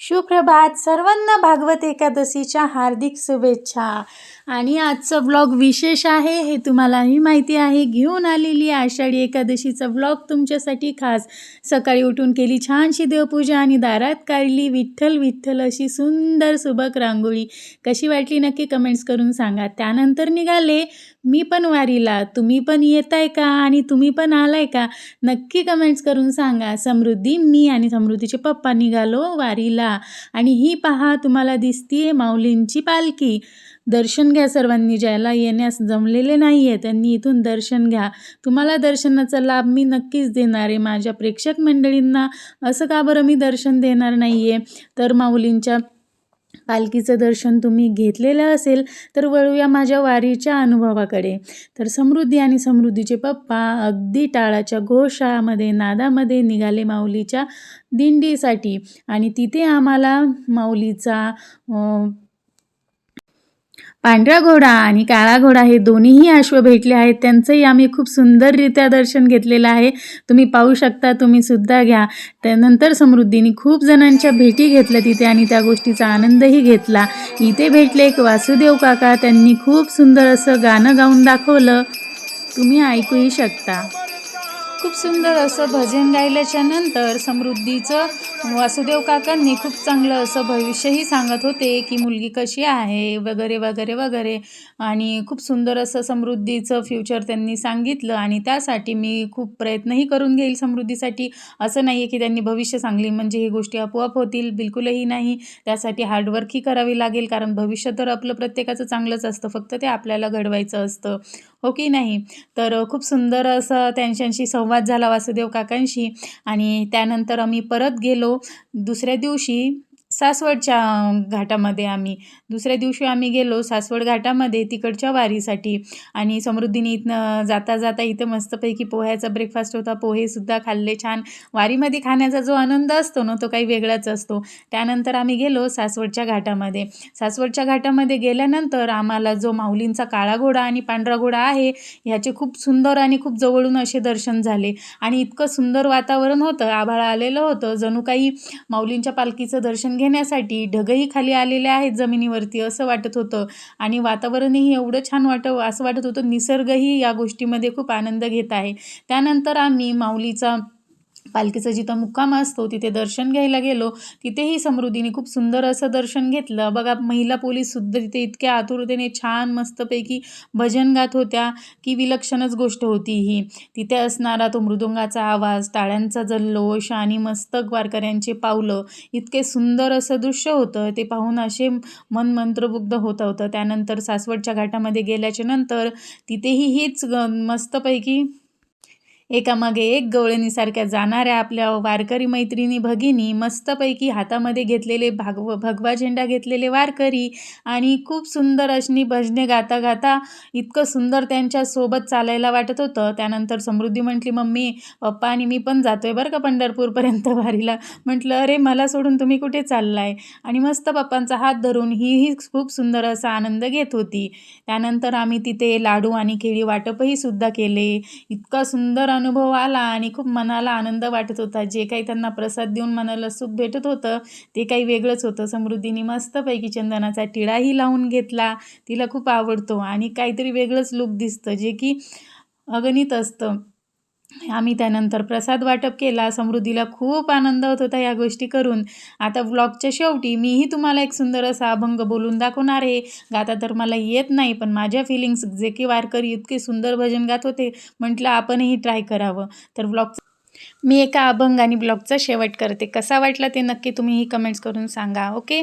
सुप्रभात सर्वांना भागवत एकादशीच्या हार्दिक शुभेच्छा. आणि आजचं ब्लॉग विशेष आहे हे तुम्हालाही माहिती आहे. घेऊन आलेली आषाढी एकादशीचा ब्लॉग तुमच्यासाठी खास. सकाळी उठून केली छानशी देवपूजा आणि दारात काढली विठ्ठल विठ्ठल अशी सुंदर सुबक रांगोळी. कशी वाटली नक्की कमेंट्स करून सांगा. त्यानंतर निघाले मी पण वारीला तुम्ही पण येत आहे का आणि तुम्ही पण आलाय का? नक्की कमेंट्स करून सांगा. समृद्धी मी आणि समृद्धीचे पप्पा निघालो वारीला आणि ही पहा तुम्हाला दिसतीये माऊलींची पालखी. दर्शन घ्या सर्वांनी ज्याला येण्यास जमलेले नाही आहे त्यांनी इथून दर्शन घ्या. तुम्हाला दर्शनाचा लाभ मी नक्कीच देणार आहे. माझ्या प्रेक्षक मंडळींना असं का बरं मी दर्शन देणार नाही आहे तर माऊलींच्या पालखीचं दर्शन तुम्ही घेतलेलं असेल तर वळूया माझ्या वारीच्या अनुभवाकडे. तर समृद्धी आणि समृद्धीचे पप्पा अगदी टाळाच्या घोषामध्ये नादामध्ये निघाले माऊलीच्या दिंडीसाठी. आणि तिथे आम्हाला माऊलीचा पांढरा घोडा आणि काळा घोडा हे दोन्हीही अश्व भेटले आहेत. त्यांचंही आम्ही खूप सुंदररित्या दर्शन घेतलेलं आहे. तुम्ही पाहू शकता तुम्ही सुद्धा घ्या. त्यानंतर समृद्धीने खूप जणांच्या भेटी घेतल्या तिथे आणि त्या गोष्टीचा आनंदही घेतला. इथे भेटले एक वासुदेव काका. त्यांनी खूप सुंदर असं गाणं गाऊन दाखवलं. तुम्ही ऐकूही शकता. खूप सुंदर असं भजन गायल्याच्या नंतर समृद्धीचं वासुदेव काकांनी खूप चांगलं असं भविष्यही सांगत होते की मुलगी कशी आहे वगैरे वगैरे वगैरे. आणि खूप सुंदर असं समृद्धीचं फ्युचर त्यांनी सांगितलं आणि त्यासाठी मी खूप प्रयत्नही करून घेईल समृद्धीसाठी. असं नाही आहे की त्यांनी भविष्य सांगली म्हणजे ही गोष्टी आपोआप होतील बिलकुलही नाही. त्यासाठी हार्डवर्कही करावी लागेल कारण भविष्य तर आपलं प्रत्येकाचं चांगलंच असतं फक्त ते आपल्याला घडवायचं असतं. हो की नाही? तर खूप सुंदर असं त्यांच्याशी संवाद झाला वासुदेव काकांशी आणि त्यानंतर आम्ही परत गेलो. दुसऱ्या दिवशी सासवडच्या घाटामध्ये आम्ही. दुसऱ्या दिवशी आम्ही गेलो सासवड घाटामध्ये तिकडच्या वारीसाठी. आणि समृद्धीने इथनं जाता जाता इथं मस्तपैकी पोह्याचा ब्रेकफास्ट होता. पोहेसुद्धा खाल्ले छान. वारीमध्ये खाण्याचा जो आनंद असतो ना तो काही वेगळाच असतो. त्यानंतर आम्ही गेलो सासवडच्या घाटामध्ये. सासवडच्या घाटामध्ये गेल्यानंतर आम्हाला जो माऊलींचा काळा घोडा आणि पांढरा घोडा आहे ह्याचे खूप सुंदर आणि खूप जवळून असे दर्शन झाले. आणि इतकं सुंदर वातावरण होतं आभाळ आलेलं होतं. जणू काही माऊलींच्या पालखीचं दर्शन घेण्यासाठी ढगही खाली आलेले आहेत जमिनीवरती असं वाटत होतं. आणि वातावरणही एवढं छान वाटव असं वाटत होतं. निसर्गही या गोष्टीमध्ये खूप आनंद घेत आहे. त्यानंतर आम्ही माऊलीचा पालखीचा जिथं मुक्काम असतो तिथे दर्शन घ्यायला गेलो. तिथेही समृद्धीने खूप सुंदर असं दर्शन घेतलं. बघा महिला पोलीससुद्धा तिथे इतक्या आतुरतेने छान मस्तपैकी भजन गात होत्या की विलक्षणच गोष्ट होती ही. तिथे असणारा तो मृदुंगाचा आवाज टाळ्यांचा जल्लोष आणि मस्तक वारकऱ्यांचे पावलं इतके सुंदर असं दृश्य होतं. ते पाहून असे मन मंत्रमुग्ध होत होतं. त्यानंतर सासवडच्या घाटामध्ये गेल्याच्यानंतर तिथेही हीच ग मस्तपैकी एकामागे एक गवळणीसारख्या जाणाऱ्या आपल्या वारकरी मैत्रिणी भगिनी मस्तपैकी हातामध्ये घेतलेले भागव भगवा झेंडा घेतलेले वारकरी आणि खूप सुंदर अशी भजने गाता गाता इतकं सुंदर त्यांच्यासोबत चालायला वाटत होतं. त्यानंतर समृद्धी म्हटली मम्मी पप्पा आणि मी पण जातो आहे बरं का पंढरपूरपर्यंत वारीला. म्हटलं अरे मला सोडून तुम्ही कुठे चाललाय? आणि मस्त पप्पांचा हात धरून हीही खूप सुंदर असा आनंद घेत होती. त्यानंतर आम्ही तिथे लाडू आणि केळी वाटपही सुद्धा केले. इतका सुंदर अनुभव आला आणि खूप मनाला आनंद वाटत होता. जे काही त्यांना प्रसाद देऊन मनाला सुख भेटत होतं ते काही वेगळंच होतं. समृद्धीने मस्तपैकी चंदनाचा टिळाही लावून घेतला. तिला खूप आवडतो आणि काहीतरी वेगळंच लुक दिसतं जे की अगणित असतं. आम्ही त्यानंतर प्रसाद वाटप केला समृद्धीला खूप आनंद होत होता या गोष्टी करून. आता व्लॉगच्या शेवटी मीही तुम्हाला एक सुंदर असा अभंग बोलून दाखवणार आहे. गाता तर मला येत नाही पण माझ्या फिलिंग्स जे की वारकरी इतके सुंदर भजन गात होते. म्हटलं आपणही ट्राय करावं. तर व्लॉग मी एका अभंग आणि ब्लॉगचा शेवट करते. कसा वाटला ते नक्की तुम्हीही कमेंट्स करून सांगा ओके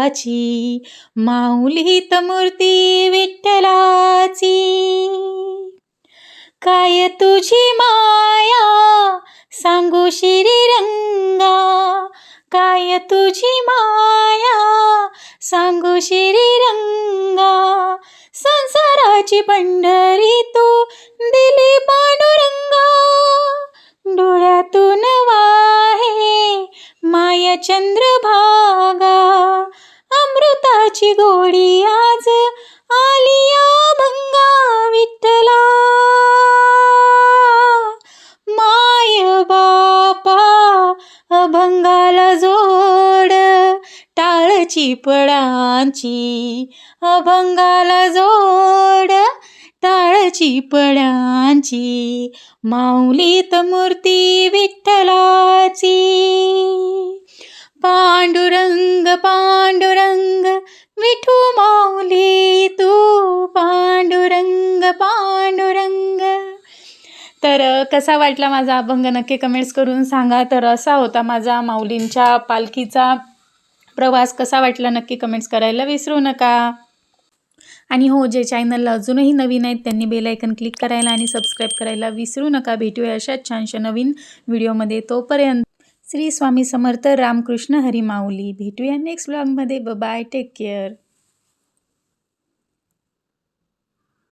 विठ्ठलाची माऊलीत मूर्ती विठ्ठलाची. काय तुझी माया सांगू श्रीरंगा काय तुझी माया सांगू श्रीरंगा संसाराची पंढरी तू दिली पांडुरंगा. डोळ्यातून वाहे माया चंद्रभा अमृताची गोडी आज आलिया भंगा विठ्ठला माय बापा अभंगाला जोड टाळची पडांची अभंगाला जोड टाळची पडांची माऊलीत मूर्ती विठ्ठलाची. पांडुरंग तर कसा वाटला माझा अभंग? नक्की कमेंट्स करून सांगा. तर असा होता माझा माऊलींच्या पालखीचा प्रवास. कसा वाटला? नक्की कमेंट्स करायला विसरू नका. आणि हो जे चॅनलला अजूनही नवीन आहेत त्यांनी बेल आयकन क्लिक करायला आणि सबस्क्राईब करायला विसरू नका. भेटूया अशाच छानशा नवीन व्हिडिओमध्ये तोपर्यंत. श्री स्वामी समर्थ रामकृष्ण हरी माऊली. भेटूया नेक्स्ट ब्लॉगमध्ये बाय टेक केअर